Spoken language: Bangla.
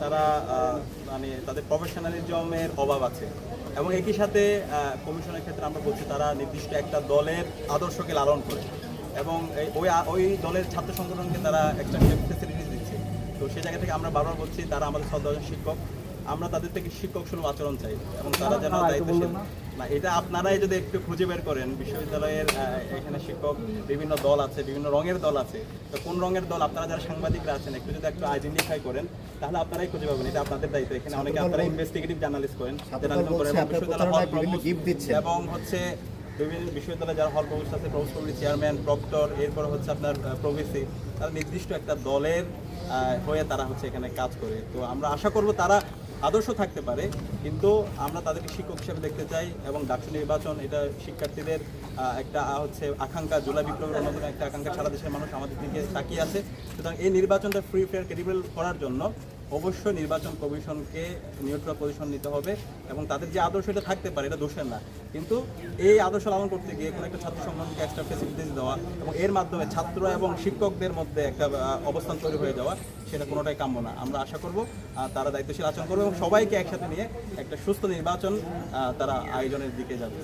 তারা মানে তাদের প্রফেশনালিজমের অভাব আছে। এবং একই সাথে কমিশনের ক্ষেত্রে আমরা বলছি তারা নির্দিষ্ট একটা দলের আদর্শকে লালন করে। এবং ওই ওই দলের ছাত্র সংগঠনকে তারা একটা ফেসিলিটি দিচ্ছে। তো সেই জায়গা থেকে আমরা বারবার বলছি, তারা আমাদের শ্রদ্ধাজন শিক্ষক। আমরা তাদের থেকে শিক্ষক সুলভ আচরণ চাই এবং তারা যেন দায়িত্বশীল না। এটা আপনারাই যদি একটু খুঁজে বের করেন বিশ্ববিদ্যালয়ের এখানে শিক্ষক বিভিন্ন দল আছে বিভিন্ন রঙের দল আছে তো কোন রঙের দল আপনারা যারা সাংবাদিকরা আছেন একটু যদি একটু আইডেন্টিফাই করেন তাহলে আপনারাই খুঁজে পাবেন। এটা আপনাদের দায়িত্ব। এখানে অনেকে আপনারা ইনভেস্টিগেটিভ জার্নালিস্ট করেন জার্নালিজম করেন বিশ্ববিদ্যালয়। এবং হচ্ছে বিভিন্ন বিশ্ববিদ্যালয়ে যারা হল প্রভোস্ট আছে প্রভোস্ট কমিটির চেয়ারম্যান, প্রক্টর, এরপর হচ্ছে আপনার প্রভিসি তারা নির্দিষ্ট একটা দলের হয়ে তারা হচ্ছে এখানে কাজ করে। তো আমরা আশা করব তারা আদর্শ থাকতে পারে, কিন্তু আমরা তাদেরকে শিক্ষক হিসেবে দেখতে চাই এবং ডাকসু নির্বাচন, এটা শিক্ষার্থীদের একটা হচ্ছে আকাঙ্ক্ষা, জুলাই বিপ্লবের অন্যতম একটা আকাঙ্ক্ষা। সারা দেশের মানুষ আমাদের দিকে তাকিয়ে আছে। সুতরাং এই নির্বাচনটা ফ্রি ফেয়ার ক্রেডিবল করার জন্য অবশ্যই নির্বাচন কমিশনকে নিউট্রাল পজিশন নিতে হবে এবং তাদের যে আদর্শ এটা থাকতে পারে, এটা দোষের না। কিন্তু এই আদর্শ লালন করতে গিয়ে কোনো একটা ছাত্র সংগঠনকে এক্সট্রা ফেসিলিটিস দেওয়া এবং এর মাধ্যমে ছাত্র এবং শিক্ষকদের মধ্যে একটা অবস্থান তৈরি হয়ে যাওয়া, সেটা কোনোটাই কাম্য না। আমরা আশা করব তারা দায়িত্বশীল আচরণ করবে এবং সবাইকে একসাথে নিয়ে একটা সুস্থ নির্বাচন তারা আয়োজনের দিকে যাবে।